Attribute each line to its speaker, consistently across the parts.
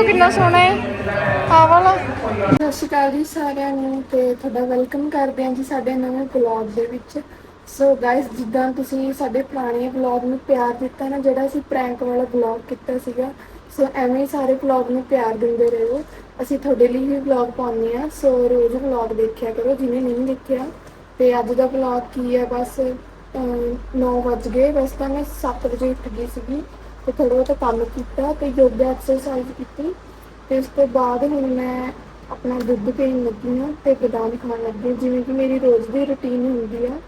Speaker 1: ਦੇਖੋ ਕਿੰਨਾ ਸੋਹਣਾ ਹੈ ਆਹ ਵਾਲਾ। ਸਤਿ ਸ਼੍ਰੀ ਅਕਾਲ ਜੀ ਸਾਰਿਆਂ ਨੂੰ ਤੇ ਤੁਹਾਡਾ ਵੈਲਕਮ ਕਰਦੇ ਹਾਂ ਜੀ ਸਾਡੇ ਨਵੇਂ ਵਲੌਗ ਦੇ ਵਿੱਚ। ਸੋ ਗਾਇਸ ਜਿੱਦਾਂ ਤੁਸੀਂ ਸਾਡੇ ਪੁਰਾਣੇ ਵਲੌਗ ਨੂੰ ਪਿਆਰ ਦਿੱਤਾ ਨਾ, ਜਿਹੜਾ ਅਸੀਂ ਪ੍ਰੈਂਕ ਵਾਲਾ ਵਲੌਗ ਕੀਤਾ ਸੀਗਾ ਸੋ ਐਵੇਂ ਹੀ ਸਾਰੇ ਵਲੌਗ ਨੂੰ ਪਿਆਰ ਦਿੰਦੇ ਰਹੋ। ਅਸੀਂ ਤੁਹਾਡੇ ਲਈ ਹੀ ਵਲੌਗ ਪਾਉਂਦੇ ਆ ਸੋ ਰੋਜ਼ ਵਲੌਗ ਦੇਖਿਆ ਕਰੋ ਜਿਹਨੇ ਨਹੀਂ ਦੇਖਿਆ। ਤੇ ਅੱਜ ਦਾ ਵਲੌਗ ਕੀ ਹੈ? ਬਸ 9 ਵਜ ਗਏ, ਬਸ ਤਾਂ ਮੈਂ 7 ਵਜੇ ਉੱਠ ਗਈ ਸੀਗੀ। ਤੇ ਥੋੜਾ ਬਹੁਤਾ ਕੰਮ ਕੀਤਾ ਤੇ ਯੋਗਾ ਐਕਸਰਸਾਈਜ਼ ਕੀਤੀ ਤੇ ਉਸ ਤੋਂ ਬਾਅਦ ਹੁਣ ਮੈਂ ਆਪਣਾ ਦੁੱਧ ਪੀਣ ਲੱਗੀ ਹਾਂ ਤੇ ਬਦਾਮ ਖਾਣ ਲੱਗੀ ਹਾਂ, ਜਿਵੇਂ ਕਿ ਮੇਰੀ ਰੋਜ਼ ਦੀ ਰੁਟੀਨ ਹੁੰਦੀ ਆ।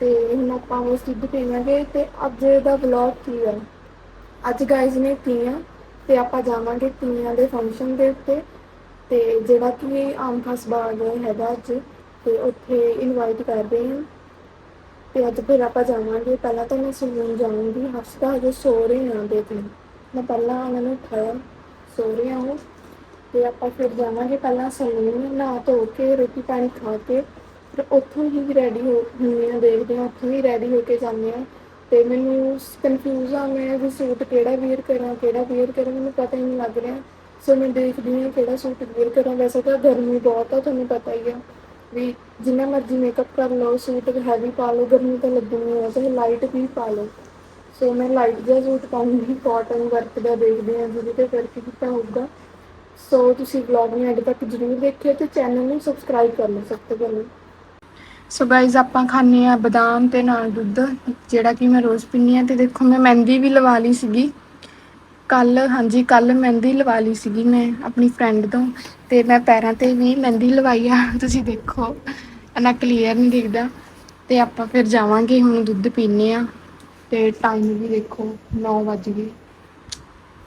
Speaker 1: ਤੇ ਹੁਣ ਆਪਾਂ ਉਸ ਦੁੱਧ ਪੀਵਾਂਗੇ ਤੇ ਅੱਜ ਦਾ ਵਲੌਗ ਕੀ ਆ? ਅੱਜ ਗਾਇਜ਼ ਨੇ ਤੀਆਂ ਤੇ ਆਪਾਂ ਜਾਵਾਂਗੇ ਤੀਆਂ ਦੇ ਫੰਕਸ਼ਨ ਦੇ ਉੱਤੇ ਤੇ ਜਿਹੜਾ ਕਿ ਆਮ ਖਾਸ ਬਾਗ ਹੈਗਾ ਅੱਜ ਤੇ ਉੱਥੇ ਇਨਵਾਈਟ ਕਰ ਰਹੇ ਹਾਂ। ਤੇ ਅੱਜ ਫਿਰ ਆਪਾਂ ਜਾਵਾਂਗੇ। ਪਹਿਲਾਂ ਤਾਂ ਮੈਂ ਸਲੂਨ ਜਾਊਂਗੀ, ਹਫਤਾ ਹਜੇ ਸੋ ਰਹੀ ਹਾਂ ਦੇਖ ਲਓ ਮੈਂ ਪਹਿਲਾਂ ਉਹਨਾਂ ਨੂੰ ਉਠਾਇਆ, ਸੋ ਰਹੀ ਹਾਂ ਉਹ। ਤੇ ਆਪਾਂ ਫਿਰ ਜਾਵਾਂਗੇ ਪਹਿਲਾਂ ਸਲੂਨ, ਨਹਾ ਧੋ ਕੇ, ਰੋਟੀ ਪਾਣੀ ਖਾ ਕੇ। ਫਿਰ ਉੱਥੋਂ ਹੀ ਰੈਡੀ ਹੋ, ਹੁੰਦੇ ਹਾਂ, ਦੇਖਦੇ ਹਾਂ, ਉੱਥੋਂ ਹੀ ਰੈਡੀ ਹੋ ਕੇ ਜਾਂਦੇ ਹਾਂ। ਤੇ ਮੈਨੂੰ ਕਨਫਿਊਜ਼ ਆ ਮੈਂ ਵੀ ਸੂਟ ਕਿਹੜਾ ਵੇਅਰ ਕਰਾਂ, ਕਿਹੜਾ ਵੇਅਰ ਕਰਾਂ, ਮੈਨੂੰ ਪਤਾ ਹੀ ਨਹੀਂ ਲੱਗ ਰਿਹਾ। ਸੋ ਮੈਂ ਦੇਖਦੀ ਹਾਂ ਕਿਹੜਾ ਸੂਟ ਵੇਅਰ ਕਰਾਂ। ਵੈਸੇ ਤਾਂ ਗਰਮੀ ਬਹੁਤ ਆ, ਤੁਹਾਨੂੰ ਪਤਾ ਹੀ ਆ। ਵੀ ਜਿੰਨਾ ਮਰਜ਼ੀ ਮੇਕਅਪ ਕਰ ਲਓ ਸੂਟ ਹੈਵੀ ਪਾ ਲਓ, ਗਰਮੀ ਤਾਂ ਲੱਗਣੀ ਹੈ, ਚਾਹੇ ਲਾਈਟ ਵੀ ਪਾ ਲਓ। ਸੋ ਮੈਂ ਲਾਈਟ ਜਿਹਾ ਸੂਟ ਪਾਉਂਗੀ ਕਾਟਨ ਵਰਕ ਦਾ ਦੇਖਦੇ ਹਾਂ ਜਿਹਦੇ ਤੇ ਵਰਕ ਕੀਤਾ ਹੋਊਗਾ। ਸੋ ਤੁਸੀਂ ਵਲੌਗ ਨੂੰ ਐਡ ਤੱਕ ਜਰੂਰ ਦੇਖਿਓ ਤੇ ਚੈਨਲ ਨੂੰ ਸਬਸਕ੍ਰਾਈਬ ਕਰ ਲਓ ਸਭ ਤੋਂ ਪਹਿਲਾਂ। ਸੋ ਗਾਇਜ਼ ਆਪਾਂ ਖਾਂਦੇ ਆ ਬਦਾਮ ਤੇ ਨਾਲ ਦੁੱਧ, ਜਿਹੜਾ ਕਿ ਮੈਂ ਰੋਜ਼ ਪੀਂਦੀ ਆ ਤੇ ਦੇਖੋ ਮੈਂ ਮਹਿੰਦੀ ਵੀ ਲਵਾ ਲਈ ਸੀਗੀ। ਕੱਲ ਹਾਂਜੀ ਕੱਲ ਮਹਿੰਦੀ ਲਵਾ ਲਈ ਸੀਗੀ ਮੈਂ ਆਪਣੀ ਫਰੈਂਡ ਤੋਂ ਤੇ ਮੈਂ ਪੈਰਾਂ ਤੇ ਵੀ ਮਹਿੰਦੀ ਲਵਾਈ ਆ, ਤੁਸੀਂ ਦੇਖੋ ਨਾ ਕਲੀਅਰ ਨਹੀਂ ਦਿਖਦਾ। ਤੇ ਆਪਾਂ ਫਿਰ ਜਾਵਾਂਗੇ, ਹੁਣ ਦੁੱਧ ਪੀਨੇ ਆ ਤੇ ਟਾਈਮ ਵੀ ਦੇਖੋ 9 ਵੱਜ ਗਏ।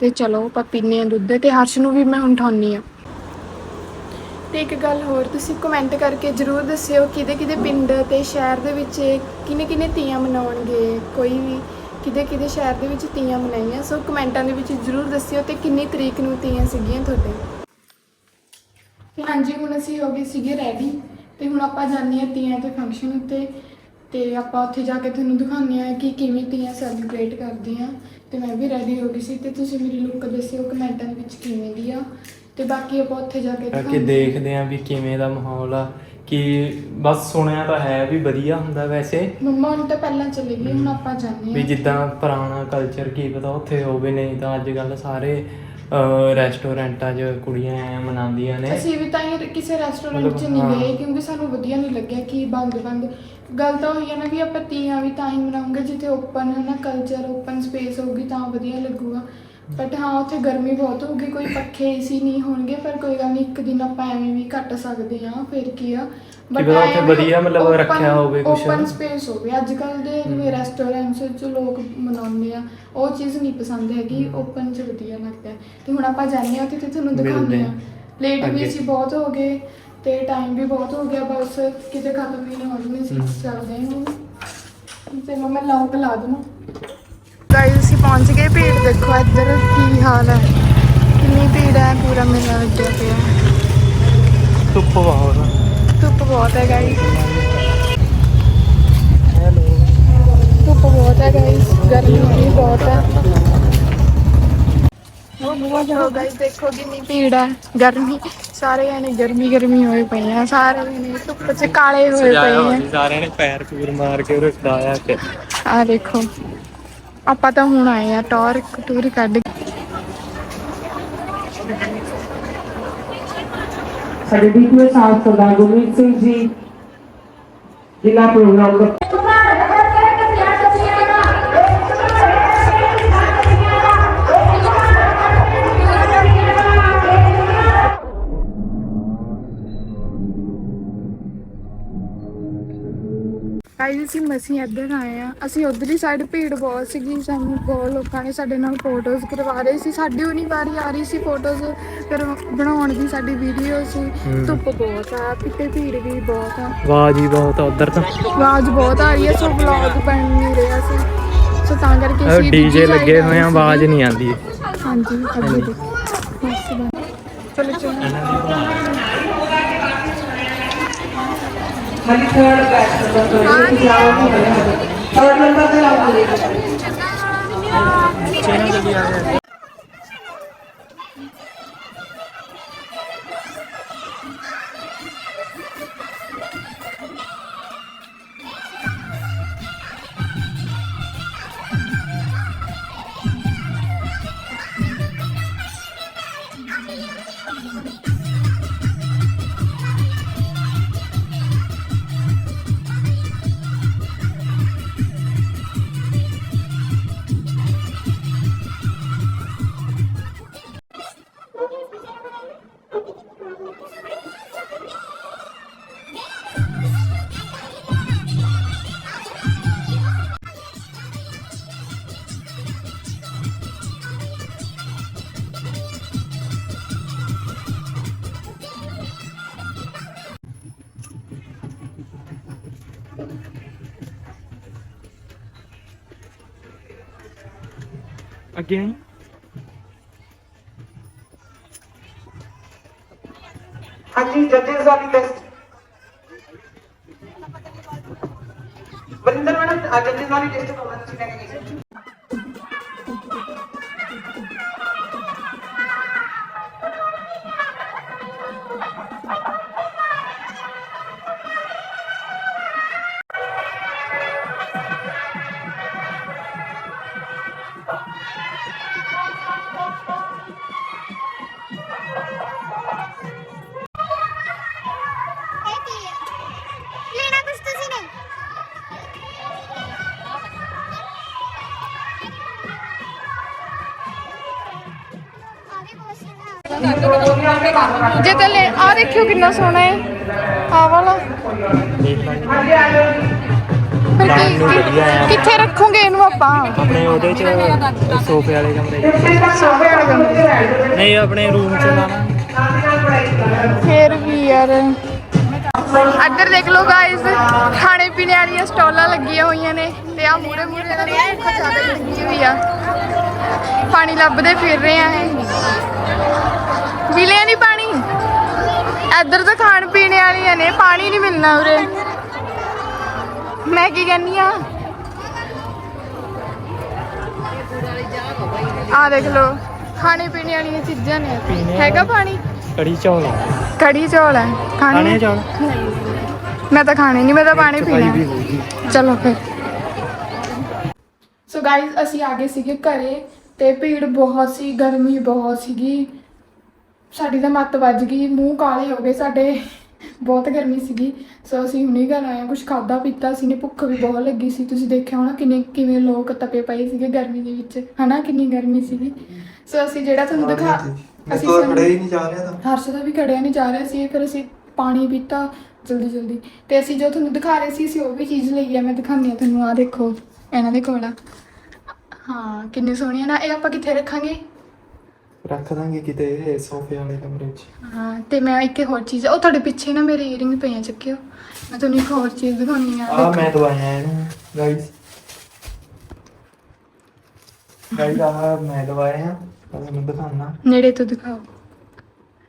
Speaker 1: ਤੇ ਚਲੋ, ਆਪਾਂ ਪੀਨੇ ਆ ਦੁੱਧ ਤੇ ਹਰਸ਼ ਨੂੰ ਵੀ ਮੈਂ ਹੁਣ ਉਠਾਉਣੀ ਆ ਤੇ ਇੱਕ ਗੱਲ ਹੋਰ ਤੁਸੀਂ ਕਮੈਂਟ ਕਰਕੇ ਜਰੂਰ ਦੱਸਿਓ ਕਿਹਦੇ ਕਿਹਦੇ ਪਿੰਡ ਤੇ ਸ਼ਹਿਰ ਦੇ ਵਿੱਚ ਕਿਨੇ ਕਿਨੇ ਤੀਆਂ ਮਨਾਉਣਗੇ, ਕੋਈ ਵੀ। ਕਿਹਦੇ ਕਿਹਦੇ ਸ਼ਹਿਰ ਦੇ ਵਿੱਚ ਤੀਆਂ ਮਨਾਈਆਂ। ਸੋ ਕਮੈਂਟਾਂ ਦੇ ਵਿੱਚ ਜਰੂਰ ਦੱਸਿਓ ਤੇ ਕਿੰਨੀ ਤਰੀਕ ਨੂੰ ਤੀਆਂ ਸੀਗੀਆਂ ਤੁਹਾਡੇ। ਤੇ ਹਾਂਜੀ ਹੁਣ ਅਸੀਂ ਹੋ ਗਏ ਸੀਗੇ ਰੈਡੀ ਤੇ ਹੁਣ ਆਪਾਂ ਜਾਂਦੇ ਤੀਆਂ ਦੇ ਫੰਕਸ਼ਨ ਉੱਤੇ ਤੇ ਆਪਾਂ ਉੱਥੇ ਜਾ ਕੇ ਤੁਹਾਨੂੰ ਦਿਖਾਉਂਦੇ ਆ ਕਿ ਕਿਵੇਂ ਤੀਆਂ ਸੈਲੀਬ੍ਰੇਟ ਕਰਦੇ ਆ ਤੇ ਮੈਂ ਵੀ ਰੈਡੀ ਹੋ ਗਈ ਸੀ ਤੇ ਤੁਸੀਂ ਮੇਰੀ ਲੁੱਕ ਦੱਸਿਓ ਕਮੈਂਟਾਂ ਦੇ ਵਿੱਚ ਕਿਵੇਂ ਦੀ ਆ। ਤੇ ਬਾਕੀ ਆਪਾਂ ਉੱਥੇ ਜਾ ਕੇ
Speaker 2: ਦੇਖਦੇ ਆਂ ਵੀ ਕਿਵੇਂ ਦਾ ਮਾਹੌਲ ਆ। ਕਿ ਬਸ ਸੁਣਿਆ ਤਾਂ ਹੈ ਵੀ ਵਧੀਆ ਹੁੰਦਾ ਵੈਸੇ।
Speaker 1: ਮੰਮਾ ਹੁਣ ਤਾਂ ਪਹਿਲਾਂ ਚਲੇ ਗਈ ਹੁਣ ਆਪਾਂ ਜਾਂਦੇ
Speaker 2: ਵੀ
Speaker 1: ਹਾਂ
Speaker 2: ਜਿੱਦਾਂ ਪੁਰਾਣਾ ਕਲਚਰ ਕੀ ਪਤਾ ਉੱਥੇ ਹੋਵੇ ਨਹੀਂ ਤਾਂ ਅੱਜ ਕੱਲ ਸਾਰੇ ਅਹ, ਰੈਸਟੋਰੈਂਟਾਂ 'ਚ ਕੁੜੀਆਂ ਐ ਮਨਾਉਂਦੀਆਂ ਨੇ।
Speaker 1: ਅਸੀਂ ਵੀ ਤਾਂ ਹੀ ਕਿਸੇ ਰੈਸਟੋਰੈਂਟ 'ਚ
Speaker 2: ਮਤਲਬ,
Speaker 1: ਨਹੀਂ
Speaker 2: ਹਾਂ।
Speaker 1: ਗਏ ਕਿਉਂਕਿ ਸਾਨੂੰ ਵਧੀਆ ਨਹੀਂ ਲੱਗਿਆ ਕਿ ਬੰਦ ਬੰਦ। ਗੱਲ ਤਾਂ ਹੋਈ ਹੈ ਨਾ ਵੀ ਆਪਾਂ ਤੀਆਂ ਵੀ ਤਾਂ ਹੀ ਮਨਾਉਂਗੇ ਜਿੱਥੇ ਓਪਨ ਹੈ ਨਾ ਕਲਚਰ ਓਪਨ ਸਪੇਸ ਹੋਊਗੀ ਤਾਂ ਵਧੀਆ ਲੱਗੂਗਾ। ਬਟ ਹਾਂ ਉੱਥੇ ਗਰਮੀ ਬਹੁਤ ਹੋਊਗੀ ਕੋਈ ਪੱਖੇ ਏਸੀ ਨਹੀਂ ਹੋਣਗੇ ਪਰ ਕੋਈ ਗੱਲ ਨਹੀਂ ਇੱਕ ਦਿਨ ਆਪਾਂ ਐਵੇਂ ਵੀ ਕੱਟ ਸਕਦੇ ਹਾਂ ਫਿਰ ਕੀ ਆ
Speaker 2: ਕੀ ਪਤਾ ਉੱਥੇ ਵਧੀਆ ਮਤਲਬ ਰੱਖਿਆ ਹੋਵੇ ਕੁਛ।
Speaker 1: ਓਪਨ ਸਪੇਸ ਹੋਵੇ ਅੱਜ ਕੱਲ ਦੇ ਜਿਵੇਂ ਰੈਸਟੋਰੈਂਟਸ ਵਿੱਚ ਲੋਕ ਮਨਾਉਂਦੇ ਆ ਉਹ ਚੀਜ਼ ਨਹੀਂ ਪਸੰਦ ਹੈਗੀ ਓਪਨ 'ਚ ਵਧੀਆ ਲੱਗਦਾ ਹੈ। ਤੇ ਹੁਣ ਆਪਾਂ ਜਾਂਦੇ ਹਾਂ ਉੱਥੇ ਤੇ ਤੁਹਾਨੂੰ ਦਿਖਾਉਂਦੇ ਆ
Speaker 2: ਹਾਂ।
Speaker 1: ਲੇਟ ਵੀ। ਅਸੀਂ ਬਹੁਤ ਹੋ ਗਏ ਤੇ ਟਾਈਮ ਵੀ ਬਹੁਤ ਹੋ ਗਿਆ ਬਸ ਕਿਤੇ ਖਤਮ ਵੀ ਨਹੀਂ ਹੋਣੀ ਸੀ। ਚੱਲਦੇ ਹਾਂ ਤੇ ਮੈਂ ਲੌਂਗ ਲਾ ਦਵਾਂ ਗਾਇਸ ਪਹੁੰਚ ਗਏ ਭੀੜ ਦੇਖੋ ਇੱਧਰ ਕੀ ਹਾਲ ਹੈ। ਕਿੰਨੀ ਭੀੜ ਹੈ ਪੂਰਾ ਮੇਲਾ ਲੱਗਿਆ ਪਿਆ। ਹੈ।
Speaker 2: ਧੁੱਪ ਬਹੁਤ
Speaker 1: ਧੁੱਪ ਬਹੁਤ ਹੈ
Speaker 2: ਹੈਲੋ।
Speaker 1: ਧੁੱਪ ਬਹੁਤ ਹੈ ਗਾਇਸ ਗਰਮੀ ਵੀ ਬਹੁਤ ਹੈ। ਉਹ ਗਾਇਸ ਦੇਖੋ ਕਿੰਨੀ ਭੀੜ ਹੈ ਗਰਮੀ। ਸਾਰੇ ਜਾਣੇ ਗਰਮੀ ਗਰਮੀ ਹੋਏ ਪਏ ਆ ਸਾਰੇ ਜਾਣੇ ਧੁੱਪ 'ਚ ਕਾਲੇ ਹੋਏ ਪਏ ਆ।
Speaker 2: ਸਾਰਿਆਂ ਨੇ ਪੈਰ ਪੂਰ ਮਾਰ ਕੇ ਰਖਾਇਆ ਕਿ
Speaker 1: ਆ ਦੇਖੋ। ਆਪਾਂ ਤਾਂ ਹੁਣ ਆਏ ਆ ਟੌਰ, ਟੂਰ ਕੱਢ
Speaker 3: ਸਾਡੇ ਵਿਧੀ ਸਾਹਿਬ ਸਰਦਾਰ ਗੁਰਮੀਤ ਸਿੰਘ ਜੀ, ਜ਼ਿਲ੍ਹਾ ਪ੍ਰੋਗਰਾਮ
Speaker 1: ਗਾਇਸ ਅਸੀਂ ਮਸੀਂ ਇੱਧਰ ਆਏ ਆ ਅਸੀਂ ਉਧਰਲੀ ਸਾਈਡ ਭੀੜ ਬਹੁਤ ਸੀਗੀ। ਸਾਨੂੰ ਬਹੁਤ ਲੋਕਾਂ ਨੇ ਸਾਡੇ ਨਾਲ ਫੋਟੋਜ਼ ਕਰਵਾ ਰਹੇ ਸੀ। ਸਾਡੀ ਉਹ ਨਹੀਂ ਵਾਰੀ ਆ ਰਹੀ ਸੀ ਫੋਟੋਜ਼ ਫਿਰ ਬਣਾਉਣ ਦੀ ਸਾਡੀ ਵੀਡੀਓ ਸੀ। ਧੁੱਪ ਬਹੁਤ ਆ ਕਿਤੇ ਭੀੜ ਵੀ ਬਹੁਤ ਆ।
Speaker 2: ਆਵਾਜ਼ ਹੀ ਬਹੁਤ ਆ ਉਧਰ ਤਾਂ।
Speaker 1: ਆਵਾਜ਼ ਬਹੁਤ ਆ ਰਹੀ ਹੈ ਸੋ ਵਲੌਗ ਬਣ ਨਹੀਂ ਰਿਹਾ ਸੀ। ਸੋ ਤਾਂ ਕਰਕੇ ਅਸੀਂ
Speaker 2: ਡੀਜੇ ਲੱਗੇ ਹੋਏ ਆ ਆਵਾਜ਼। ਨਹੀਂ ਆਉਂਦੀ।
Speaker 1: ਹਾਂਜੀ ਅੱਗੇ ਦੇਖੋ। ਚਲੋ ਚਲੋ।
Speaker 3: खाली थर्ड बैच नंबर पर थर्ड नंबर पर आप बोलेंगे Thank you.
Speaker 2: ਅੱਗੇ ਨਹੀਂ
Speaker 3: ਹਾਂਜੀ ਜੱਜਸ ਵਾਲੀ ਲਿਸਟ ਵਰਿੰਦਰ ਮੈਡਮ ਜੱਜਸ ਵਾਲੀ ਲਿਸਟ ਤੋਂ ਤੁਸੀਂ ਲੈ ਕੇ ਗਏ
Speaker 1: ਜੇ ਤੇ ਲੈ ਆ ਦੇਖਿਓ ਕਿੰਨਾ ਸੋਹਣਾ ਹੈ। ਆ ਵਾਲਾ।
Speaker 2: ਦੇਖ ਲਾਂਗੇ
Speaker 3: ਹਾਂਜੀ ਆ ਜਾਓ ਜੀ
Speaker 1: ਫਿਰ
Speaker 2: ਲਾਈਨ
Speaker 1: ਕੀ-
Speaker 2: ਨੂੰ
Speaker 1: ਕੀ-
Speaker 2: ਵਧੀਆ ਆ।
Speaker 1: ਕਿੱਥੇ ਰੱਖੋਗੇ ਇਹਨੂੰ ਆਪਾਂ?
Speaker 2: ਆਪਣੇ ਉਹਦੇ ਚ ਸੋਫੇ ਵਾਲੇ ਕਮਰੇ 'ਚ। ਨਹੀਂ ਆਪਣੇ ਰੂਮ ਚ ਲਾਣਾ
Speaker 1: ਫੇਰ ਵੀ ਯਾਰ। ਇੱਧਰ ਦੇਖ ਲਓ ਗਾਇਸ ਖਾਣੇ ਪੀਣੇ ਵਾਲੀਆਂ ਸਟਾਲਾਂ ਲੱਗੀਆਂ ਹੋਈਆਂ ਨੇ ਤੇ ਆ ਮੂਰੇ ਮੂਰੇ ਇਹਨਾਂ ਦੀ ਭੁੱਖ ਜ਼ਿਆਦਾ ਲੱਗੀ ਹੋਈ ਆ। ਪਾਣੀ ਲੱਭਦੇ ਫਿਰ ਰਹੇ ਆ ਇਹ। ਮਿਲਿਆ ਨਹੀਂ ਪਾਣੀ? ਇੱਧਰ ਤਾਂ ਖਾਣ ਪੀਣੇ ਵਾਲੀਆਂ ਨੇ ਪਾਣੀ ਨਹੀਂ ਮਿਲਣਾ ਉਰੇ। ਮੈਂ ਕੀ ਕਹਿੰਨੀ ਆ? ਆ ਦੇਖ ਲਓ ਖਾਣੇ ਪੀਣੇ ਵਾਲੀਆਂ ਚੀਜ਼ਾਂ ਨੇ। ਹੈਗਾ ਪਾਣੀ?
Speaker 2: ਕੜੀ ਚੌਲ।
Speaker 1: ਕੜੀ ਚੌਲ ਹੈ
Speaker 2: ਖਾਣੇ ਚੌਲ?
Speaker 1: ਮੈਂ ਤਾਂ ਖਾਣੇ ਨਹੀਂ ਮੈਂ ਤਾਂ ਪਾਣੀ ਪੀਣਾ। ਚਲੋ ਫਿਰ। ਸੋ ਗਾਇਜ਼ ਅਸੀਂ ਆ ਗਏ ਸੀਗੇ ਘਰੇ ਤੇ ਭੀੜ ਬਹੁਤ ਸੀ ਗਰਮੀ ਬਹੁਤ ਸੀਗੀ। ਸਾਡੀ ਤਾਂ ਮੱਤ ਵੱਜ ਗਈ ਮੂੰਹ ਕਾਲੇ ਹੋ ਗਏ ਸਾਡੇ। ਬਹੁਤ ਗਰਮੀ ਸੀਗੀ ਸੋ ਅਸੀਂ ਹੁਣੇ ਘਰ ਆਏ ਕੁਝ ਖਾਦਾ ਪੀਤਾ ਸੀ ਨੇ ਭੁੱਖ ਵੀ ਬਹੁਤ ਲੱਗੀ ਸੀ। ਤੁਸੀਂ ਦੇਖਿਆ ਹੋਣਾ ਕਿੰਨੇ ਕਿਵੇਂ ਲੋਕ ਤਪੇ ਪਏ ਸੀਗੇ ਗਰਮੀ ਦੇ ਵਿੱਚ ਹਨਾ ਕਿੰਨੀ ਗਰਮੀ ਸੀਗੀ। ਸੋ ਅਸੀਂ ਜਿਹੜਾ ਤੁਹਾਨੂੰ ਦਿਖਾ ਅਸੀਂ ਤੁਹਾਨੂੰ-
Speaker 4: ਹੀ ਨਹੀਂ ਜਾ ਰਿਹਾ ਤਾਂ।
Speaker 1: ਹਰਸ਼ ਦਾ ਵੀ ਖੜਿਆ ਨਹੀਂ ਜਾ ਰਿਹਾ ਸੀ ਫਿਰ ਅਸੀਂ ਪਾਣੀ ਪੀਤਾ ਜਲਦੀ ਜਲਦੀ। ਤੇ ਅਸੀਂ ਜੋ ਤੁਹਾਨੂੰ ਦਿਖਾ ਰਹੇ ਸੀ ਅਸੀਂ ਉਹ ਵੀ ਚੀਜ਼ ਲਈ ਆ ਮੈਂ ਦਿਖਾਉਂਦੀ ਆ ਤੁਹਾਨੂੰ ਆ ਦੇਖੋ ਇਹਨਾਂ ਦੇ ਕੋਲ। ਹਾਂ ਕਿੰਨੀ ਸੋਹਣੀ ਆ ਨਾ। ਇਹ ਆਪਾਂ ਕਿੱਥੇ ਰੱਖਾਂਗੇ?
Speaker 4: ਰੱਖ ਦਾਂਗੇ ਕਿਤੇ ਸੋਫੇ ਵਾਲੇ ਕਮਰੇ 'ਚ।
Speaker 1: ਹਾਂ ਤੇ ਮੈਂ ਇੱਕ ਹੋਰ ਚੀਜ਼ ਉਹ ਤੁਹਾਡੇ ਪਿੱਛੇ ਨਾ ਮੇਰੇ ਈਅਰਿੰਗ ਪਈਆਂ ਚੱਕਿਓ। ਮੈਂ ਤੁਹਾਨੂੰ ਇੱਕ ਹੋਰ ਚੀਜ਼ ਦਿਖਾਉਣੀ ਆ।
Speaker 4: ਆ ਮੈਂ ਦਵਾਇਆ ਇਹਨੂੰ ਗਾਈਸ ਗਾਈਸ ਆ ਮੈਂ ਦਵਾਇਆ ਤੁਹਾਨੂੰ ਦਿਖਾਉਣਾ।
Speaker 1: ਨੇੜੇ ਤੋਂ ਦਿਖਾਓ।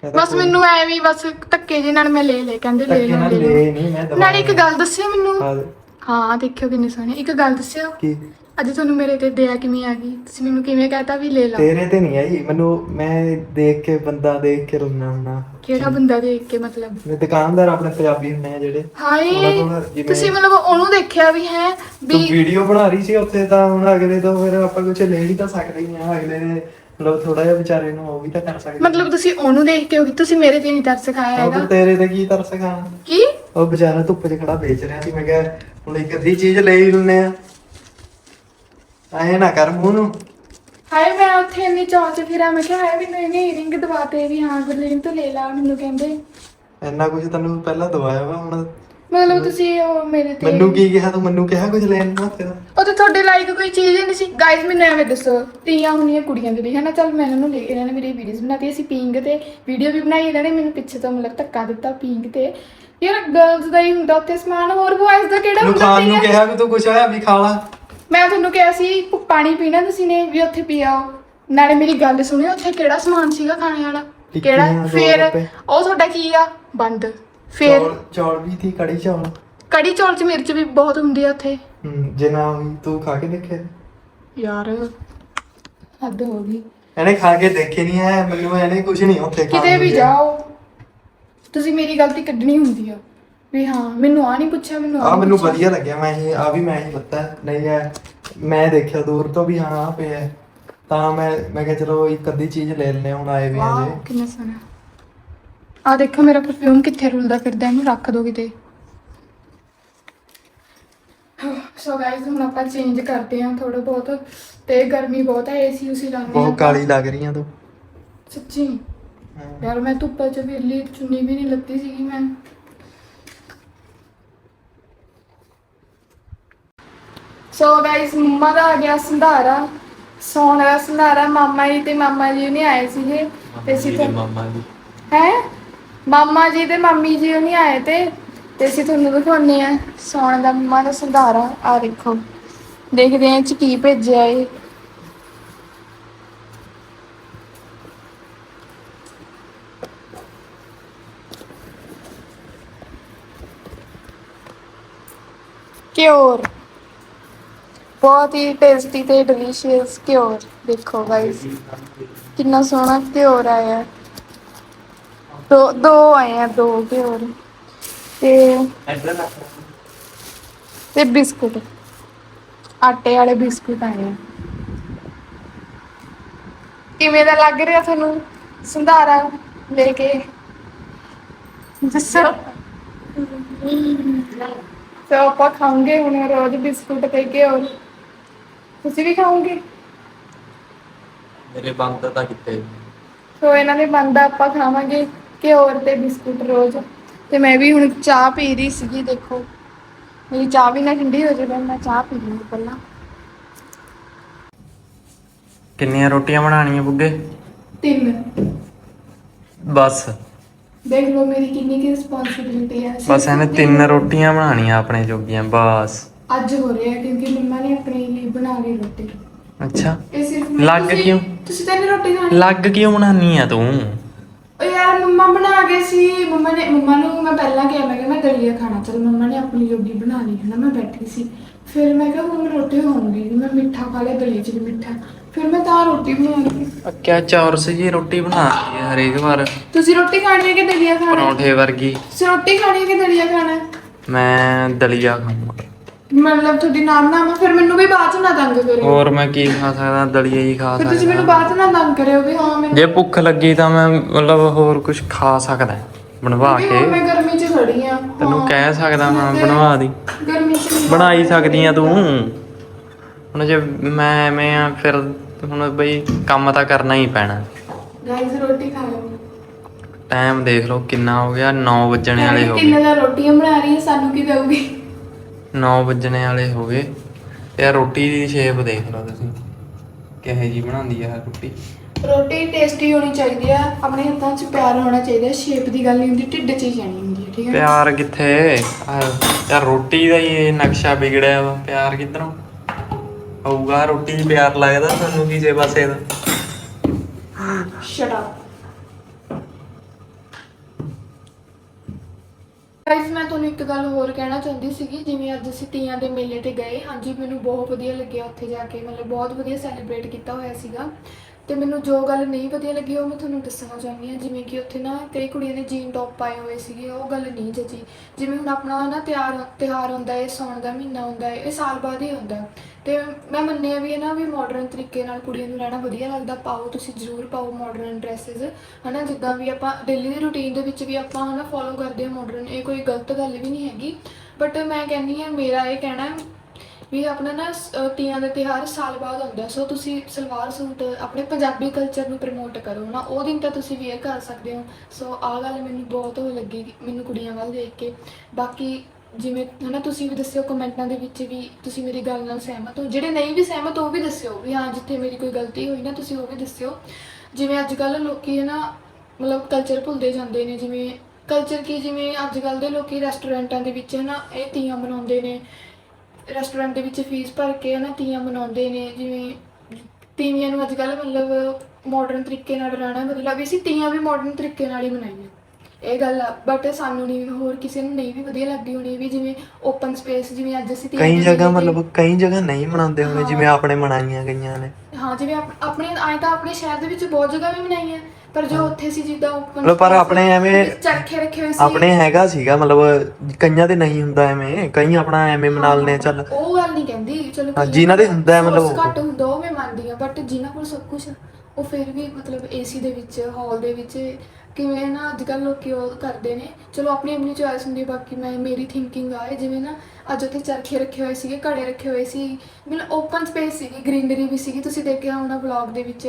Speaker 1: ਬਸ ਮੈਨੂੰ ਐਵੇਂ ਹੀ ਬਸ ਧੱਕੇ ਜਿਹੇ ਨਾਲ ਮੈਂ ਲੈ ਲੈ ਕਹਿੰਦੇ ਲੈ ਲੈ
Speaker 4: ਲੈ
Speaker 1: ਲਓ।
Speaker 4: ਨਹੀਂ ਮੈਂ ਦਵਾਇਆ
Speaker 1: ਨਾਲੇ ਇੱਕ ਗੱਲ ਦੱਸਿਓ ਮੈਨੂੰ।
Speaker 4: ਹਾਂ
Speaker 1: ਦੇਖਿਓ ਕਿੰਨੀ ਸੋਹਣੀ। ਇੱਕ ਗੱਲ ਦੱਸਿਓ।
Speaker 4: ਕੀ?
Speaker 1: ਅੱਜ ਤੁਹਾਨੂੰ ਮੇਰੇ ਤੇ ਦਇਆ ਕਿਵੇਂ ਆ ਗਈ? ਤੁਸੀਂ ਮੈਨੂੰ ਕਿਵੇਂ ਕਹਤਾ ਵੀ ਲੈ ਲਾ।
Speaker 4: ਤੇਰੇ ਤੇ ਨਹੀਂ ਆਈ। ਮੈਨੂੰ ਮੈਂ ਦੇਖ ਕੇ ਬੰਦਾ ਦੇਖ ਕੇ ਰੋਣਾ ਹੁੰਦਾ।
Speaker 1: ਕਿਹੜਾ ਬੰਦਾ ਦੇਖ ਕੇ ਮਤਲਬ?
Speaker 4: ਮੈਂ ਦੁਕਾਨਦਾਰ ਆਪਣੇ ਪੰਜਾਬੀ ਹੁੰਦੇ ਆ ਜਿਹੜੇ।
Speaker 1: ਹਾਏ
Speaker 4: ਉਹਨਾਂ ਕੋਲ ਜਿਵੇਂ-
Speaker 1: ਤੁਸੀਂ ਮਤਲਬ ਉਹਨੂੰ ਦੇਖਿਆ ਵੀ ਹੈ
Speaker 4: ਤੂੰ
Speaker 1: ਵੀ
Speaker 4: ਵੀਡੀਓ ਬਣਾ ਰਹੀ ਸੀ ਉੱਥੇ ਤਾਂ ਹੁਣ ਅਗਲੇ ਤੋਂ ਫਿਰ ਆਪਾਂ ਕੁਝ ਲੈ ਹੀ ਤਾਂ ਸਕਦੇ ਹੀ ਆ। ਅਗਲੇ ਨੇ ਮਤਲਬ ਥੋੜਾ ਜਿਹਾ ਵਿਚਾਰੇ ਨੂੰ ਉਹ ਵੀ ਤਾਂ ਕਰ ਸਕਦੇ
Speaker 1: ਮਤਲਬ ਤੁਸੀਂ ਉਹਨੂੰ ਦੇਖ ਕੇ ਹੋ ਤੁਸੀਂ ਮੇਰੇ ਤੇ ਨਹੀਂ ਤਰਸ ਖਾਇਆ
Speaker 4: ਉਹ
Speaker 1: ਹੈਗਾ।
Speaker 4: ਤੇਰੇ ਤੇ ਕੀ ਤਰਸ ਖਾਣਾ?
Speaker 1: ਕੀ?
Speaker 4: ਉਹ ਵਿਚਾਰਾ ਧੁੱਪ 'ਚ ਖੜਾ ਵੇਚ ਰਿਹਾ ਸੀ। ਮੈਂ ਕਿਹਾ ਹੁਣ ਇੱਕ ਅੱਧੀ ਚੀਜ਼ ਲੈ ਹੀ ਲੈਨੇ ਆ। ਐ ਨਾ ਕਰ ਮੂੰਹ ਨੂੰ।
Speaker 1: ਹਾਏ ਮੈਂ ਉੱਥੇ ਇੰਨੀ ਚੌਂਚ ਫਿਰਾਂ ਮੈਂ ਕਿਹਾ ਹਾਏ ਮੈਨੂੰ ਇਹਨੇ ਰਿੰਗ ਦਵਾਤੇ ਵੀ ਹਾਂ ਗੁਰਲੀਨ ਤੋਂ ਲੈ ਲਾ ਮੈਨੂੰ ਕਹਿੰਦੇ।
Speaker 4: ਇੰਨਾ ਕੁਝ ਤੈਨੂੰ ਪਹਿਲਾਂ ਦਵਾਇਆ ਵਾ ਹੁਣ
Speaker 1: ਮਤਲਬ ਤੁਸੀਂ ਉਹ ਮੇਰੇ ਤੇ
Speaker 4: ਮੈਨੂੰ ਕੀ ਕਿਹਾ ਤੂੰ ਮੈਨੂੰ ਕਿਹਾ ਕੁਝ ਲੈਣ ਨੂੰ ਤੇਰਾ
Speaker 1: ਉਹ ਤੇ ਤੁਹਾਡੇ ਲਾਇਕ ਕੋਈ ਚੀਜ਼ ਹੀ ਨਹੀਂ ਸੀ। ਗਾਇਜ਼ ਮੈਨੂੰ ਐਵੇਂ ਦੱਸੋ ਤੀਆਂ ਹੁੰਦੀਆਂ ਕੁੜੀਆਂ ਦੇ ਲਈ ਹਨਾ? ਚੱਲ ਮੈਂ ਇਹਨਾਂ ਨੂੰ ਲੈ ਇਹਨਾਂ ਨੇ ਮੇਰੀ ਵੀਡੀਓਜ਼ ਬਣਾਤੀ। ਅਸੀਂ ਪੀਂਗ ਤੇ ਵੀਡੀਓ ਵੀ ਬਣਾਈ ਇਹਨਾਂ ਨੇ ਮੈਨੂੰ ਪਿੱਛੇ ਤੋਂ ਮਤਲਬ ਧੱਕਾ ਦਿੱਤਾ ਪੀਂਗ ਤੇ। ਯਾਰ ਗਰਲਸ ਦਾ ਹੀ ਹੁੰਦਾ ਉੱਥੇ ਸਮਾਨ ਹੋਰ ਬॉयਜ਼ ਦਾ ਕਿਹੜਾ
Speaker 4: ਨੂੰ
Speaker 1: ਹੁੰਦਾ
Speaker 4: ਖਾਣ ਨੂੰ? ਕਿਹਾ ਵੀ ਤੂੰ ਕੁਝ ਆਇਆ ਵੀ ਖਾ ਲਾ।
Speaker 1: ਮੈਂ ਤੁਹਾਨੂੰ ਕਿਹਾ ਸੀ ਪ- ਪਾਣੀ ਪੀਣਾ ਤੁਸੀਂ ਨੇ ਵੀ ਉੱਥੇ ਪੀ ਆਓ। ਨਾਲੇ ਮੇਰੀ ਗੱਲ ਸੁਣਿਓ ਉੱਥੇ ਕਿਹੜਾ ਸਮਾਨ ਸੀਗਾ ਖਾਣੇ ਵਾਲਾ?
Speaker 4: ਟਿੱਕੀਆਂ,
Speaker 1: ਕਿਹੜਾ?
Speaker 4: ਦੋ
Speaker 1: ਫੇਰ
Speaker 4: ਰੁਪਏ।
Speaker 1: ਉਹ ਤੁਹਾਡਾ ਕੀ ਆ? ਬੰਦ। ਫੇਰ
Speaker 4: ਚੌਲ ਚੌਲ ਵੀ ਸੀ ਕੜੀ ਚੌਲ।
Speaker 1: ਕੜੀ ਚੌਲ ਚ ਮਿਰਚ ਵੀ ਬਹੁਤ ਹੁੰਦੀ ਆ ਉੱਥੇ।
Speaker 4: ਹੂੰ ਜੇ ਨਾ ਹੋਈ ਤੂੰ ਖਾ ਕੇ ਦੇਖਿਆ
Speaker 1: ਯਾਰ ਹੱਦ ਹੋ ਗਈ।
Speaker 4: ਇਹਨੇ ਖਾ ਕੇ ਦੇਖੇ ਨਹੀਂ ਹੈ ਮੈਨੂੰ ਇਹਨੇ ਕੁਝ ਨਹੀਂ ਉੱਥੇ ਖਾਣ
Speaker 1: ਕਿਤੇ
Speaker 4: ਨੂੰ
Speaker 1: ਵੀ
Speaker 4: ਦਿਆ।
Speaker 1: ਜਾਓ ਤੁਸੀਂ ਮੇਰੀ ਗਲਤੀ ਕੱਢਣੀ ਹੁੰਦੀ ਆ। ਵੀ ਹਾਂ ਮੈਨੂੰ ਆ ਨਹੀਂ ਪੁੱਛਿਆ ਮੈਨੂੰ
Speaker 4: ਆ ਮੈਨੂੰ। ਵਧੀਆ ਲੱਗਿਆ ਮੈਂ ਇਹ ਆ ਵੀ ਮੈਂ ਹੀ ਪਤਾ ਨਹੀਂ ਹੈ ਮੈਂ ਦੇਖਿਆ ਦੂਰ ਤੋਂ ਵੀ ਹਾਂ ਆ ਪਿਆ ਹੈ। ਤਾਂ ਮੈਂ ਮੈਂ ਕਿਹਾ ਚਲੋ ਇੱਕ ਅੱਧੀ ਚੀਜ਼ ਲੈ ਲੈਨੇ ਹੁਣ ਆਏ ਵੀ ਆ
Speaker 1: ਵਾਓ
Speaker 4: ਜੇ
Speaker 1: ਕਿੰਨਾ ਸੋਹਣਾ ਆ ਦੇਖੋ ਮੇਰਾ ਪਰਫਿਊਮ ਕਿੱਥੇ ਰੁਲਦਾ ਫਿਰਦਾ ਇਹਨੂੰ ਰੱਖ ਦੋ ਕਿਤੇ ਸੋ ਗਾਇਸ ਹੁਣ ਆਪਾਂ ਚੇਂਜ ਕਰਦੇ ਹਾਂ ਥੋੜਾ ਬਹੁਤ ਤੇ ਗਰਮੀ ਬਹੁਤ ਹੈ ਏਸੀ ਉਸੀ ਲਾਉਂਦੇ
Speaker 4: ਬਹੁਤ। ਕਾਲੀ ਲੱਗ ਰਹੀਆਂ ਤੂੰ
Speaker 1: ਸੱਚੀ। ਯਾਰ ਮੈਂ ਧੁੱਪਾਂ 'ਚ ਵਿਰਲੀ ਚੁੰਨੀ ਵੀ ਨਹੀਂ ਲੱਤੀ ਸੀਗੀ ਮੈਂ ਸੋ ਗਾਇਸ ਮੰਮਾ ਦਾ ਆ ਗਿਆ ਸੰਧਾਰਾ। ਸੋਹਣਾ ਦਾ ਸੰਧਾਰਾ ਮਾਮਾ ਜੀ ਤੇ ਮਾਮਾ ਜੀ ਨਹੀਂ ਆਏ ਸੀਗੇ। ਤੇ ਅਸੀਂ ਤੁਹਾਨੂੰ
Speaker 2: ਮਾਮਾ ਜੀ।
Speaker 1: ਹੈ? ਮਾਮਾ ਜੀ ਤੇ ਮੰਮੀ ਜੀ ਨਹੀਂ ਆਏ ਤੇ ਤੇ ਅਸੀਂ ਤੁਹਾਨੂੰ ਦਿਖਾਉਣੇ ਆ ਸੋਹਣ ਦਾ ਮੰਮਾ ਦਾ ਸੰਧਾਰਾ। ਆ ਦੇਖੋ। ਦੇਖਦੇ ਆਂ ਚ ਕੀ ਭੇਜਿਆ ਏ ਕਿਉਰ ਬਹੁਤ ਹੀ ਟੇਸਟੀ ਤੇ ਡਿਲੀਸ਼ੀਅਸ ਘਿਓਰ ਦੇਖੋ ਗਾਇਸ ਕਿੰਨਾ ਸੋਹਣਾ ਘਿਓਰ ਆਇਆ। ਦੋ ਦੋ ਆਏ ਆ ਦੋ ਘਿਓਰ ਤੇ ਤੇ ਬਿਸਕੁਟ। ਆਟੇ ਵਾਲੇ ਬਿਸਕੁਟ ਆਏ ਆ। ਕਿਵੇਂ ਦਾ ਲੱਗ ਰਿਹਾ ਤੁਹਾਨੂੰ? ਸੰਧਾਰਾ ਲੈ ਕੇ। ਦੱਸੋ। ਸੋ ਆਪਾਂ ਖਾਵਾਂਗੇ ਹੁਣ ਰੋਜ਼ ਬਿਸਕੁਟ ਤੇ ਘਿਓ। ਤੁਸੀਂ ਵੀ ਖਾਓਗੇ?
Speaker 2: ਮੇਰੇ ਬੰਦ ਤਾਂ ਕਿੱਥੇ
Speaker 1: ਸੋ ਇਹਨਾਂ ਦੇ ਬੰਦਾ ਆਪਾਂ ਖਾਵਾਂਗੇ ਘਿਓ ਤੇ ਬਿਸਕੁਟ ਰੋਜ਼। ਤੇ ਮੈਂ ਵੀ ਹੁਣ ਚਾਹ ਪੀ ਰਹੀ ਸੀਗੀ ਦੇਖੋ। ਮੇਰੀ ਚਾਹ ਵੀ ਨਾ ਠੰਡੀ ਹੋ ਜਾਵੇ ਮੈਂ ਚਾਹ ਪੀ ਲਈ ਪਹਿਲਾਂ।
Speaker 2: ਕਿੰਨੀਆਂ ਰੋਟੀਆਂ ਬਣਾਉਣੀਆਂ ਬੁੱਗੇ?
Speaker 1: ਤਿੰਨ।
Speaker 2: ਬਸ।
Speaker 1: ਦੇਖ ਲਓ ਮੇਰੀ ਕਿੰਨੀ ਕੀ ਰਿਸਪੌਂਸਿਬਿਲਿਟੀ ਹੈ
Speaker 2: ਬਸ ਇਹਨੇ ਤਿੰਨ ਰੋਟੀਆਂ ਬਣਾਉਣੀਆਂ ਆਪਣੇ ਜੋਗੀਆਂ ਬਸ।
Speaker 1: ਅੱਜ ਹੋ ਰਿਹਾ ਕਿਉਂਕਿ ਮੰਮਾ ਨੇ ਆਪਣੇ ਲਈ ਬਣਾ ਲਈ ਰੋਟੀ।
Speaker 2: ਅੱਛਾ।
Speaker 1: ਇਹ ਸਿਰਫ
Speaker 2: ਲੱਗ
Speaker 1: ਤੁਸੀਂ-
Speaker 2: ਕਿਉਂ?
Speaker 1: ਤੁਸੀਂ ਤਿੰਨ ਰੋਟੀ ਖਾਣੀ।
Speaker 2: ਲੱਗ ਕਿਉਂ ਬਣਾਉਣੀ ਆ ਤੂੰ?
Speaker 1: ਓ ਯਾਰ ਮੰਮਾ ਬਣਾ ਗਏ ਸੀ। ਮੰਮਾ ਨੇ ਮੰਮਾ ਨੂੰ ਮੈਂ ਪਹਿਲਾਂ ਕਿਹਾ ਮੈਂ ਕਿਹਾ ਮੈਂ ਦਲੀਆ ਖਾਣਾ। ਚਲ ਮੰਮਾ ਨੇ ਆਪਣੀ ਜੋਗੀ ਬਣਾ ਲਈ ਹੈ ਨਾ ਮੈਂ ਬੈਠੀ ਸੀ। ਫਿਰ ਮੈਂ ਕਿਹਾ ਹੁਣ ਰੋਟੀ ਖਾਊਂਗੀ ਮੈਂ ਮਿੱਠਾ ਖਾ ਲਿਆ ਦਲੀਆ ਚ ਵੀ ਮਿੱਠਾ। ਫਿਰ ਮੈਂ ਤਾਂ ਰੋਟੀ ਬਣਾਉਣੀ
Speaker 2: ਕਿਆ ਚੌਰਸ ਜੀ ਰੋਟੀ ਬਣਾਉਂਦੀ ਹੈ ਹਰੇਕ ਵਾਰ।
Speaker 1: ਤੁਸੀਂ ਰੋਟੀ ਖਾਣੀ ਹੈ ਕਿ ਦਲੀਆ ਖਾਣਾ ਹੈ?
Speaker 2: ਪਰੌਂਠੇ ਵਰਗੀ।
Speaker 1: ਤੁਸੀਂ ਰੋਟੀ ਖਾਣੀ ਹੈ ਕਿ ਦਲੀਆ ਖਾਣਾ ਹੈ?
Speaker 2: ਮੈਂ ਦਲੀਆ ਖਾਵਾਂਗਾ
Speaker 1: ਮਤਲਬ ਤੁਹਾਡੀ ਨਾਮ ਨਾਮ ਫਿਰ ਮੈਨੂੰ ਵੀ ਬਾਅਦ ਚ ਨਾ ਤੰਗ ਕਰਿਓ।
Speaker 2: ਹੋਰ ਮੈਂ ਕੀ ਖਾ ਸਕਦਾ ਦਲੀਆ ਹੀ ਖਾ
Speaker 1: ਫਿਰ ਤੁਸੀਂ ਮੈਨੂੰ
Speaker 2: ਸਕਦਾ
Speaker 1: ਬਾਅਦ ਚ ਨਾ ਤੰਗ ਕਰਿਓ ਵੀ ਹਾਂ ਮੈਨੂੰ
Speaker 2: ਜੇ ਭੁੱਖ ਲੱਗੀ ਤਾਂ ਮੈਂ ਮਤਲਬ ਹੋਰ ਕੁਝ ਖਾ ਸਕਦਾ ਬਣਵਾ
Speaker 1: ਵੀ
Speaker 2: ਕੇ।
Speaker 1: ਹੁਣ ਮੈਂ ਗਰਮੀ ਚ ਖੜੀ ਆ
Speaker 2: ਤੈਨੂੰ ਕਹਿ ਸਕਦਾ ਮੈਂ ਬਣਵਾ ਦੀ।
Speaker 1: ਗਰਮੀ ਚ ਨਹੀਂ
Speaker 2: ਬਣਾਈ ਸਕਦੀ ਆ ਤੂੰ। ਹੁਣ ਜੇ ਮੈਂ ਐਵੇਂ ਆ ਫਿਰ ਹੁਣ ਬਈ ਕੰਮ ਤਾਂ ਕਰਨਾ ਹੀ ਪੈਣਾ।
Speaker 1: ਗਾਈਸ ਰੋਟੀ ਖਾ ਲਓ।
Speaker 2: ਟਾਈਮ ਦੇਖ ਲਓ ਕਿੰਨਾ ਹੋ ਗਿਆ 9 ਵੱਜਣੇ ਵਾਲੇ ਹੋ
Speaker 1: ਕਿੰਨੇ
Speaker 2: ਗਏ।
Speaker 1: ਦਾ ਰੋਟੀਆਂ ਬਣਾ ਰਹੀ ਹੈ ਸਾਨੂੰ ਕੀ ਦਊਗੀ?
Speaker 2: 9 ਵੱਜਣੇ ਵਾਲੇ ਹੋ ਗਏ। ਤੇ ਆਹ ਰੋਟੀ ਦੀ ਸ਼ੇਪ ਦੇਖ ਲਓ ਤੁਸੀਂ। ਕਿਹੋ ਜੀ ਬਣਾਉਂਦੀ ਆ ਰੋਟੀ?
Speaker 1: ਰੋਟੀ ਟੇਸਟੀ ਹੋਣੀ ਚਾਹੀਦੀ ਆ। ਆਪਣੇ ਹੱਥਾਂ 'ਚ ਪਿਆਰ ਹੋਣਾ ਚਾਹੀਦਾ। ਸ਼ੇਪ ਦੀ ਗੱਲ ਨਹੀਂ ਹੁੰਦੀ ਢਿੱਡ 'ਚ ਹੀ ਜਾਣੀ ਹੁੰਦੀ ਹੈ ਠੀਕ ਹੈ
Speaker 2: ਪਿਆਰ ਕਿੱਥੇ? ਆਹ ਯਾਰ ਰੋਟੀ ਦਾ ਹੀ ਇਹ ਨਕਸ਼ਾ ਵਿਗੜਿਆ ਵਾ। ਪਿਆਰ ਕਿੱਧਰੋਂ? ਹੋਊਗਾ ਰੋਟੀ 'ਚ ਪਿਆਰ ਲੱਗਦਾ ਤੁਹਾਨੂੰ ਕਿਸੇ ਪਾਸੇ ਦਾ?
Speaker 1: ਸ਼ਟ ਅਪ ਗਾਇਸ ਮੈਂ ਤੁਹਾਨੂੰ ਇੱਕ ਗੱਲ ਹੋਰ ਕਹਿਣਾ ਚਾਹੁੰਦੀ ਸੀਗੀ, ਜਿਵੇਂ ਅੱਜ ਅਸੀਂ ਤੀਆਂ ਦੇ ਮੇਲੇ ਤੇ ਗਏ, ਹਾਂਜੀ, ਮੈਨੂੰ ਬਹੁਤ ਵਧੀਆ ਲੱਗਿਆ ਉੱਥੇ ਜਾ ਕੇ, ਮਤਲਬ ਬਹੁਤ ਵਧੀਆ ਸੈਲੀਬ੍ਰੇਟ ਕੀਤਾ ਹੋਇਆ ਸੀਗਾ। ਤੇ ਮੈਨੂੰ ਜੋ ਗੱਲ ਨਹੀਂ ਵਧੀਆ ਲੱਗੀ, ਉਹ ਮੈਂ ਤੁਹਾਨੂੰ ਦੱਸਣਾ ਚਾਹੁੰਦੀ ਹਾਂ, ਜਿਵੇਂ ਕਿ ਉੱਥੇ ਨਾ ਕਈ ਕੁੜੀਆਂ ਨੇ ਜੀਨ ਟੌਪ ਪਾਏ ਹੋਏ ਸੀਗੇ, ਉਹ ਗੱਲ ਨਹੀਂ ਜੱਜੀ ਜਿਵੇਂ ਹੁਣ ਆਪਣਾ ਨਾ ਤਿਆਰ, ਤਿਉਹਾਰ ਹੁੰਦਾ ਹੈ ਸੌਣ ਦਾ ਮਹੀਨਾ ਹੁੰਦਾ ਹੈ, ਇਹ ਸਾਲ ਬਾਅਦ ਹੀ ਹੁੰਦਾ। ਤੇ ਮੈਂ ਮੰਨਿਆ ਵੀ ਹੈ ਨਾ ਵੀ ਮਾਡਰਨ ਤਰੀਕੇ ਨਾਲ ਕੁੜੀਆਂ ਨੂੰ ਰਹਿਣਾ ਵਧੀਆ ਲੱਗਦਾ, ਪਾਓ, ਤੁਸੀਂ ਜ਼ਰੂਰ ਪਾਓ ਮਾਡਰਨ ਡਰੈਸਸ ਹਨਾ? ਜਿੱਦਾਂ ਵੀ ਆਪਾਂ ਡੇਲੀ ਦੀ ਰੁਟੀਨ ਦੇ ਵਿੱਚ ਵੀ ਆਪਾਂ, ਹਨਾ ਫੋਲੋ ਕਰਦੇ ਹਾਂ ਮਾਡਰਨ ਇਹ ਕੋਈ ਗਲਤ ਗੱਲ ਵੀ ਨਹੀਂ ਹੈਗੀ। ਬਟ ਮੈਂ ਕਹਿੰਦੀ ਹਾਂ, ਮੇਰਾ ਇਹ ਕਹਿਣਾ ਹੈ ਵੀ ਆਪਣਾ ਨਾ ਸ- ਅਹ, ਤੀਆਂ ਦਾ ਤਿਉਹਾਰ ਸਾਲ ਬਾਅਦ ਆਉਂਦਾ, ਸੋ ਤੁਸੀਂ ਸਲਵਾਰ ਸੂਟ ਆਪਣੇ ਪੰਜਾਬੀ ਕਲਚਰ ਨੂੰ ਪ੍ਰਮੋਟ ਕਰੋ ਨਾ ਉਹ ਦਿਨ ਤਾਂ ਤੁਸੀਂ ਵੇਅਰ ਕਰ ਸਕਦੇ ਹੋ। ਸੋ ਆਹ ਗੱਲ ਮੈਨੂੰ ਬਹੁਤ ਉਹ ਲੱਗੀ, ਮੈਨੂੰ ਕੁੜੀਆਂ ਵੱਲ ਦੇਖ ਕੇ। ਬਾਕੀ ਜਿਵੇਂ, ਹਨਾ, ਤੁਸੀਂ ਵੀ ਦੱਸਿਓ ਕਮੈਂਟਾਂ ਦੇ ਵਿੱਚ ਵੀ ਤੁਸੀਂ ਮੇਰੀ ਗੱਲ ਨਾਲ ਸਹਿਮਤ ਹੋ। ਜਿਹੜੇ ਨਹੀਂ ਵੀ ਸਹਿਮਤ, ਉਹ ਵੀ ਦੱਸਿਓ ਵੀ ਹਾਂ, ਜਿੱਥੇ ਮੇਰੀ ਕੋਈ ਗਲਤੀ ਹੋਈ ਨਾ, ਤੁਸੀਂ ਉਹ ਵੀ ਦੱਸਿਓ। ਜਿਵੇਂ ਅੱਜ ਕੱਲ ਲੋਕੀ ਹੈ ਨਾ ਮਤਲਬ ਕਲਚਰ ਭੁੱਲਦੇ ਜਾਂਦੇ ਨੇ, ਜਿਵੇਂ ਕਲਚਰ ਕੀ, ਜਿਵੇਂ ਅੱਜ ਕੱਲ ਦੇ ਲੋਕੀ ਰੈਸਟੋਰੈਂਟਾਂ ਦੇ ਵਿੱਚ ਹੈ ਨਾ ਇਹ ਤੀਆਂ ਮਨਾਉਂਦੇ ਨੇ। ਰੈਸਟੋਰੈਂਟ ਦੇ ਵਿੱਚ ਫੀਸ ਭਰ ਕੇ ਨਾ ਤੀਆਂ ਮਨਾਉਂਦੇ ਨੇ, ਜਿਵੇਂ ਤੀਵੀਆਂ ਨੂੰ ਅੱਜ ਕੱਲ ਮਤਲਬ ਮਾਡਰਨ ਤਰੀਕੇ ਨਾਲ ਰਹਿਣਾ ਮਤਲਬ ਵੀ ਅਸੀਂ ਤੀਆਂ ਵੀ ਮਾਡਰਨ ਤਰੀਕੇ ਨਾਲ ਹੀ ਮਨਾਈਆਂ। ਇਹ ਗੱਲ ਆ ਬਟ ਸਾਨੂੰ ਨਹੀਂ ਹੋਰ ਕਿਸੇ ਨੂੰ ਨਹੀਂ ਵੀ ਵਧੀਆ ਲੱਗਦੀ ਹੋਣੀ ਵੀ ਜਿਵੇਂ ਓਪਨ ਸਪੇਸ ਜਿਵੇਂ ਅੱਜ ਅਸੀਂ
Speaker 4: ਕਈ ਜਗ੍ਹਾ ਮਤਲਬ ਕਈ ਜਗ੍ਹਾ ਨਹੀਂ ਮਨਾਉਂਦੇ ਹੋਣੇ ਜਿਵੇਂ ਆਪਣੇ ਮਨਾਈਆਂ ਗਈਆਂ ਨੇ।
Speaker 1: ਹਾਂ ਜਿਵੇਂ ਆਪ- ਆਪਣੇ ਆਏ ਤਾਂ ਆਪਣੇ ਸ਼ਹਿਰ ਦੇ ਵਿੱਚ ਬਹੁਤ ਜਗ੍ਹਾ ਵੀ ਮਨਾਈਆਂ ਪਰ ਜੋ ਉੱਥੇ ਸੀ ਜਿੱਦਾਂ ਓਪਨ
Speaker 4: ਮਤਲਬ ਪਰ ਆਪਣੇ ਐਵੇਂ-
Speaker 1: ਚਰਖੇ ਰੱਖੇ ਹੋਏ ਸੀ।
Speaker 4: ਆਪਣੇ ਹੈਗਾ ਸੀਗਾ ਮਤਲਬ ਕਈਆਂ ਦੇ ਨਹੀਂ ਹੁੰਦਾ ਐਵੇਂ ਕਈ ਆਪਣਾ ਐਵੇਂ ਮਨਾ ਲੈਂਦੇ ਆ ਚੱਲ।
Speaker 1: ਉਹ ਗੱਲ ਨਹੀਂ ਕਹਿੰਦੀ ਚਲੋ
Speaker 4: ਹਾਂ, ਜਿਨ੍ਹਾਂ ਦੇ ਹੁੰਦਾ ਹੈ ਮਤਲਬ ਉਹ।
Speaker 1: ਘੱਟ ਹੁੰਦਾ ਉਹ ਮੈਂ ਮੰਨਦੀ ਆ ਬਟ ਜਿਨ੍ਹਾਂ ਕੋਲ ਸਭ ਕੁਝ ਉਹ ਫਿਰ ਵੀ ਮਤਲਬ ਏਸੀ ਦੇ ਵਿੱਚ ਹਾਲ ਦੇ ਵਿੱਚ ਕਿਵੇਂ ਨਾ ਅੱਜ ਕੱਲ ਲੋਕੀ ਉਹ ਕਰਦੇ ਨੇ ਚਲੋ ਆਪਣੀ ਆਪਣੀ ਚੋਇਸ ਹੁੰਦੀ ਹੈ, ਬਾਕੀ ਮੈਂ ਮੇਰੀ ਥਿੰਕਿੰਗ ਆ ਇਹ ਜਿਵੇਂ ਨਾ ਅੱਜ ਉੱਥੇ ਚਰਖੇ ਰੱਖੇ ਹੋਏ ਸੀਗੇ ਘੜੇ ਰੱਖੇ ਹੋਏ ਸੀ ਮਤਲਬ ਓਪਨ ਸਪੇਸ ਸੀਗੀ ਗ੍ਰੀਨਰੀ ਵੀ ਸੀਗੀ ਤੁਸੀਂ ਦੇਖਿਆ ਹੋਣਾ ਵਲੌਗ ਦੇ ਵਿੱਚ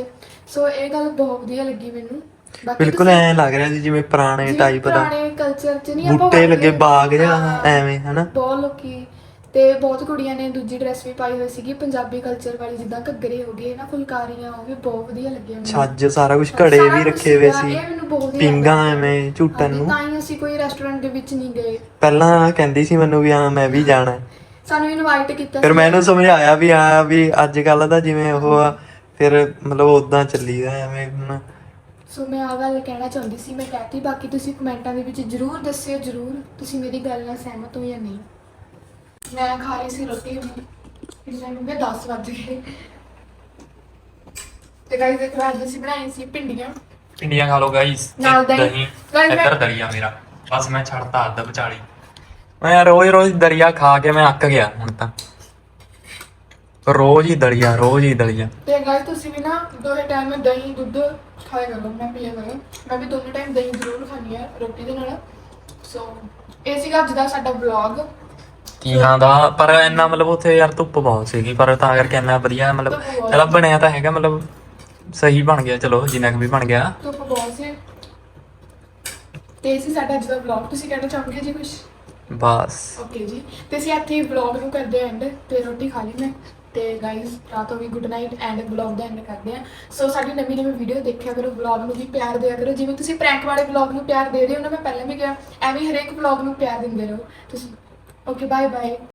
Speaker 1: ਸੋ ਇਹ ਗੱਲ ਬਹੁਤ ਵਧੀਆ ਲੱਗੀ ਮੈਨੂੰ ਬਾਕੀ
Speaker 4: ਬਿਲਕੁਲ
Speaker 1: ਤੁਸੀਂ-
Speaker 4: ਐਂ ਲੱਗ ਰਿਹਾ ਸੀ ਜਿਵੇਂ ਪੁਰਾਣੇ
Speaker 1: ਜਿਵੇਂ
Speaker 4: ਟਾਈਪ ਦਾ
Speaker 1: ਪੁਰਾਣੇ ਕਲਚਰ ਚ ਨਹੀਂ ਆਪਾਂ
Speaker 4: ਬੂਟੇ
Speaker 1: ਵੜਦੇ।
Speaker 4: ਲੱਗੇ ਬਾਗ ਜਿਹਾ
Speaker 1: ਹਾਂ।
Speaker 4: ਐਵੇਂ ਹਨਾ
Speaker 1: ਬਹੁਤ ਲੋਕੀ ਤੇ ਬਹੁਤ ਕੁੜੀਆਂ ਨੇ ਦੂਜੀ ਡਰੈਸ ਵੀ ਪਾਈ ਹੋਈ ਸੀਗੀ ਪੰਜਾਬੀ ਕਲਚਰ ਵਾਲੀ ਜਿੱਦਾਂ ਘੱਗਰੇ ਹੋ ਗਏ ਨਾ ਫੁਲਕਾਰੀਆਂ ਉਹ ਵੀ ਬਹੁਤ ਵਧੀਆ ਲੱਗੀਆਂ ਮੈਨੂੰ
Speaker 4: ਛੱਜ ਸਾਰਾ ਕੁਝ ਘੜੇ ਵੀ ਰੱਖੇ ਹੋਏ ਸੀ ਪਿੰਗਾ। ਐਵੇਂ ਝੂਟਣ ਨੂੰ
Speaker 1: ਤਾਂ ਹੀ ਅਸੀਂ ਕੋਈ ਰੈਸਟੋਰੈਂਟ ਦੇ ਵਿੱਚ ਨਹੀਂ ਗਏ
Speaker 4: ਪਹਿਲਾਂ ਕਹਿੰਦੀ ਸੀ ਮੈਨੂੰ ਵੀ ਹਾਂ ਮੈਂ ਵੀ ਜਾਣਾ।
Speaker 1: ਸਾਨੂੰ ਇਨਵਾਈਟ ਕੀਤਾ
Speaker 4: ਫਿਰ। ਮੈਨੂੰ ਸਮਝਾਇਆ ਵੀ ਹਾਂ ਵੀ ਅੱਜ ਕੱਲ ਦਾ ਜਿਵੇਂ ਉਹ ਆ ਫਿਰ ਮਤਲਬ ਉਦਾਂ ਚੱਲੀਦਾ ਐਵੇਂ ਹੁਣ
Speaker 1: ਸੋ ਮੈਂ ਆ ਗੱਲ ਕਹਿਣਾ ਚਾਹੁੰਦੀ ਸੀ ਮੈਂ ਕਹਤੀ ਬਾਕੀ ਤੁਸੀਂ ਕਮੈਂਟਾਂ ਦੇ ਵਿੱਚ ਜਰੂਰ ਦੱਸਿਓ ਜਰੂਰ ਤੁਸੀਂ ਮੇਰੀ ਗੱਲ ਨਾਲ ਸਹਿਮਤ ਹੋ ਜਾਂ ਨਹੀਂ ਮੈਂ ਖਾ ਰਹੀ ਸੀ ਰੋਟੀ ਕਿੰਨੇ ਹੋ ਗਏ 10 ਵੱਜ ਗਏ। ਤੇ ਗਾਇਸ ਇੱਕ ਵਾਰ ਅਸੀਂ ਬਣਾਈ ਸੀ ਭਿੰਡੀਆਂ।
Speaker 2: ਇੰਡੀਆ ਖਾ ਲੋ ਗਾਈਸ
Speaker 1: ਨਾਲ ਦਹੀਂ।
Speaker 2: ਇੱਧਰ ਦਰਿਆ ਮੇਰਾ। ਬਸ ਮੈਂ ਛੱਡਤਾ ਅੱਧ ਵਿਚਾਲੀ। ਮੈਂ ਰੋਜ਼ ਰੋਜ਼ ਦਰਿਆ ਖਾ ਕੇ ਮੈਂ ਅੱਕ ਗਿਆ ਹੁਣ ਤਾਂ। ਰੋਜ਼ ਹੀ ਦਲਿਆ ਰੋਜ਼ ਹੀ ਦਲਿਆ।
Speaker 1: ਤੇ ਗਾਇਸ ਤੁਸੀਂ ਵੀ ਨਾ ਦੋਹੇ ਟਾਈਮ ਦਹੀਂ ਦੁੱਧ ਖਾਇਆ ਕਰੋ ਮੈਂ ਪੀਆ ਕਰੋ। ਮੈਂ ਵੀ ਦੋਨੇ ਟਾਈਮ ਦਹੀਂ ਜ਼ਰੂਰ ਖਾਣੀ ਆ ਰੋਟੀ ਦੇ ਨਾਲ। ਸੋ ਇਹ ਸੀਗਾ ਅੱਜ ਦਾ ਸਾਡਾ ਵਲੌਗ
Speaker 2: ਤੀਹਾਂ ਦਾ ਪਰ ਇੰਨਾ ਮਤਲਬ ਉੱਥੇ ਯਾਰ ਧੁੱਪ ਬਹੁਤ ਸੀਗੀ ਪਰ ਤਾਂ ਕਰਕੇ ਇੰਨਾ ਵਧੀਆ ਮਤਲਬ ਚਲ ਬਣਿਆ ਤਾਂ ਹੈਗਾ ਮਤਲਬ ਸਹੀ ਬਣ ਗਿਆ ਚਲੋ ਜਿੰਨਾ ਕੁ ਵੀ ਬਣ ਗਿਆ।
Speaker 1: ਧੁੱਪ ਬਹੁਤ ਸੀ। ਤੇ ਸੀ ਸਾਡਾ ਅੱਜ ਦਾ ਵਲੌਗ ਤੁਸੀਂ ਕਹਿਣਾ ਚਾਹੋਗੇ ਜੀ ਕੁਝ
Speaker 2: ਬਸ।
Speaker 1: ਓਕੇ ਜੀ। ਤੇ ਅਸੀਂ ਇੱਥੇ ਵਲੌਗ ਨੂੰ ਕਰਦੇ ਐਂਡ ਤੇ ਰੋਟੀ ਖਾ ਲਈ ਮੈਂ। ਤੇ ਗਾਇਸ ਰਾਤੋਂ ਵੀ ਗੁੱਡ ਨਾਈਟ ਐਂਡ ਵਲੌਗ ਦਾ ਐਂਡ ਕਰਦੇ ਆ ਸੋ ਸਾਡੀ ਨਵੀਂ ਨਵੀਂ ਵੀਡੀਓ ਦੇਖਿਆ ਕਰੋ ਵਲੌਗ ਨੂੰ ਵੀ ਪਿਆਰ ਦਿਆ ਕਰੋ। ਜਿਵੇਂ ਤੁਸੀਂ ਪ੍ਰੈਂਕ ਵਾਲੇ ਵਲੌਗ ਨੂੰ ਪਿਆਰ ਦੇ ਰਹੇ ਹੋ ਨਾ ਮੈਂ ਪਹਿਲਾਂ ਵੀ ਕਿਹਾ ਐਵੇਂ ਹੀ ਹਰੇਕ ਵਲੌਗ ਨੂੰ ਪਿਆਰ ਦਿੰਦੇ ਰਹੋ। ਤੁਸੀਂ Okay, bye bye.